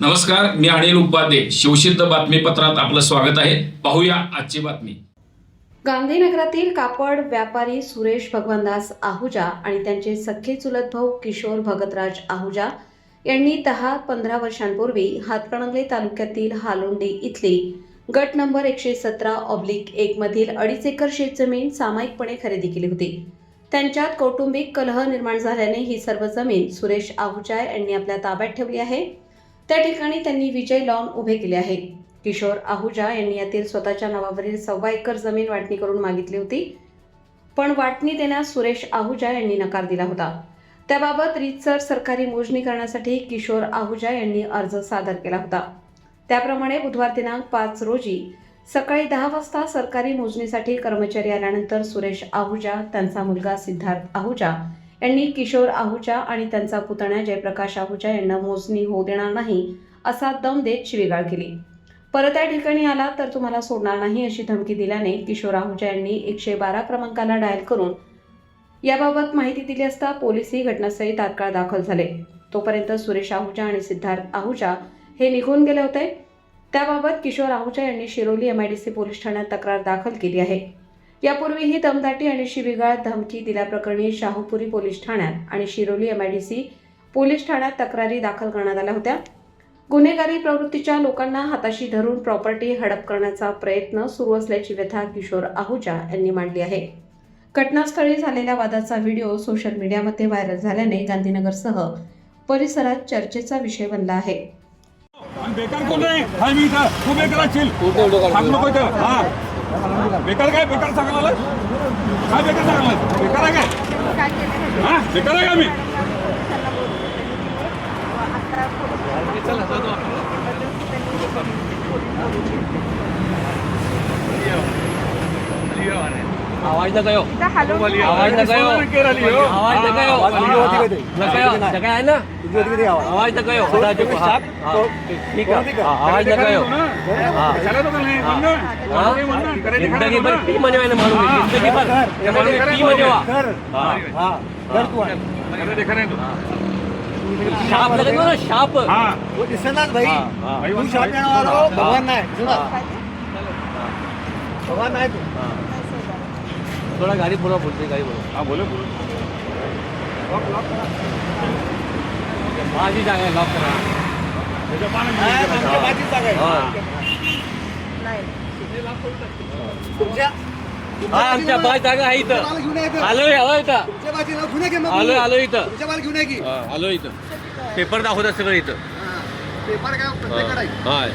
नमस्कार मी अनिल उपाध्ये. शिवसिद्ध बातमीपत्रात आपलं स्वागत आहे. पाहूया आजची बातमी. गांधीनगरातील कापड व्यापारी सुरेश भगवानदास आहुजा आणि त्यांचे सख्खे चुलत भाऊ किशोर भगतराज आहुजा यांनी दहा पंधरा वर्षांपूर्वी हातकणंगले तालुक्यातील हालोंडे इथली गट नंबर एकशे सतरा ऑब्लिक एकमधील अडीच एकर शेतजमीन सामायिकपणे खरेदी केली होती. त्यांच्यात कौटुंबिक कलह निर्माण झाल्याने ही सर्व जमीन सुरेश आहुजाय यांनी आपल्या ताब्यात ठेवली आहे. त्या ठिकाणी त्यांनी विजय लॉन उभे केले आहे. किशोर आहुजा यांनी यातील स्वतःच्या नावावरील सव्वा एकर जमीन वाटणी करून मागितली होती. पण वाटणी देण्यास सुरेश आहुजा यांनी नकार दिला होता. त्याबाबत रीतसर सरकारी मोजणी करण्यासाठी किशोर आहुजा यांनी अर्ज सादर केला होता. त्याप्रमाणे बुधवार दिनांक पाच रोजी सकाळी दहा वाजता सरकारी मोजणीसाठी कर्मचारी आल्यानंतर सुरेश आहुजा त्यांचा मुलगा सिद्धार्थ आहुजा यांनी किशोर आहुजा आणि त्यांचा पुतण्या जयप्रकाश आहुजा यांना मोजणी होऊ देणार नाही असा दम देत शिवीगाळ केली. परत या ठिकाणी आला तर तुम्हाला सोडणार नाही अशी धमकी दिल्याने किशोर आहुजा यांनी एकशे बारा क्रमांकाला डायल करून याबाबत माहिती दिली असता पोलीसही घटनास्थळी तात्काळ दाखल झाले. तोपर्यंत सुरेश आहुजा आणि सिद्धार्थ आहुजा हे निघून गेले होते. त्याबाबत किशोर आहुजा यांनी Shiroli M I D C police ठाण्यात तक्रार दाखल केली आहे. यापूर्वीही दमदाटी आणि शिवीगाळ धमकी दिल्याप्रकरणी शाहूपुरी पोलीस ठाण्यात आणि Shiroli M I D C police ठाण्यात तक्रारी दाखल करण्यात आल्या होत्या. गुन्हेगारी प्रवृत्तीच्या लोकांना हाताशी धरून प्रॉपर्टी हडप करण्याचा प्रयत्न सुरू असल्याची व्यथा किशोर आहुजा यांनी मांडली आहे. घटनास्थळी झालेल्या वादाचा व्हिडिओ सोशल मीडियामध्ये व्हायरल झाल्याने गांधीनगरसह परिसरात चर्चेचा विषय बनला आहे. बेकार कोण नाही हाय मी इथं तू बेकार असशील सांग नको इथं. हा. बेकार काय? बेकार सांगायला काय बेकार सांगायला बेकार आहे काय? हा? बेकार आहे का मी? आवाज न कयो आवाज न कयो आवाज न कयो न कयो जगह है। ना? आवाज। न कयो बता जो हाँ हाँ, ठीक है। हाँ, आवाज न कयो हाँ। कशाला तो नाही म्हणणं हाँ। हे। म्हणणं करायचं खरं जिंदगी भर म्हणणं. पी मने वाले मालूम है। जिंदगी भर। ये मालूम है पी मने वा हाँ। खरं ते खरं आहे तो. शाप लगे ना शाप। हा। वो दिसेनाच भाई हाँ, हाँ, भाई तू म्हणतो. शाप येणार आहो, भगवान नाही सुना. हाँ, भगवान नाही तू। हाँ. थोड़ा गाड़ी बोलो बोलते गाड़ी बोलो हा बोलो बोलो. माझी जागा लॉक करा. आहे. हाँ. तुमच्या आमच्या बाज जागा आहे इथं. आलोय आलो इथं. आलोय आलोय इथं. घेऊन की? आलो इथं. पेपर दाखवतात सगळं इथं. पेपर काय प्रत्येकडे आहे. हा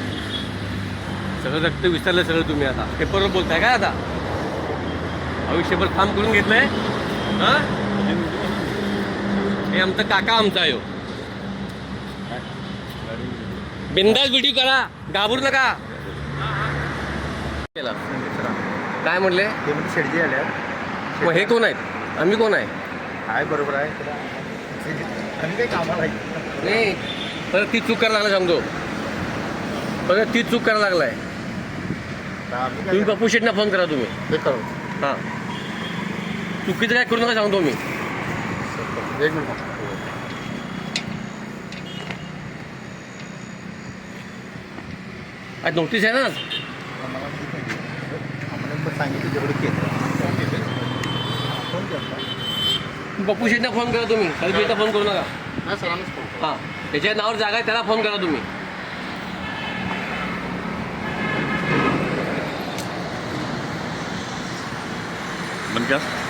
सगळं रक्त विसरलं सगळं तुम्ही आता. पेपरवर बोलताय काय आता? आयुष्यभर काम करून घेतलंय. हा? हे आमचं काका आमचा आहे हो. बिंदास व्हिडिओ करा. घाबरू नका. केला. काय म्हणले? ते म्हणजे शेडजी आल्या मग हे कोण आहेत? आम्ही कोण आहे? काय बरोबर आहे. आम्ही काही कामाला आहे. नाही. ती चूक करायला लागला सांगतो परत ती चूक करायला लागलाय. आता आम्ही काय तुम्ही पप्पू शेटना फोन करा तुम्ही. हे करू. हां. चुकीचं काय करू नका सांगतो मी. एक मिनिट. आज नोटीस आहे ना तेवढं केलं. फोन करा तुम्ही. सलबीचा फोन करू नका. हां. त्याच्या नावावर जागा आहे त्याला फोन करा तुम्ही. बंद कर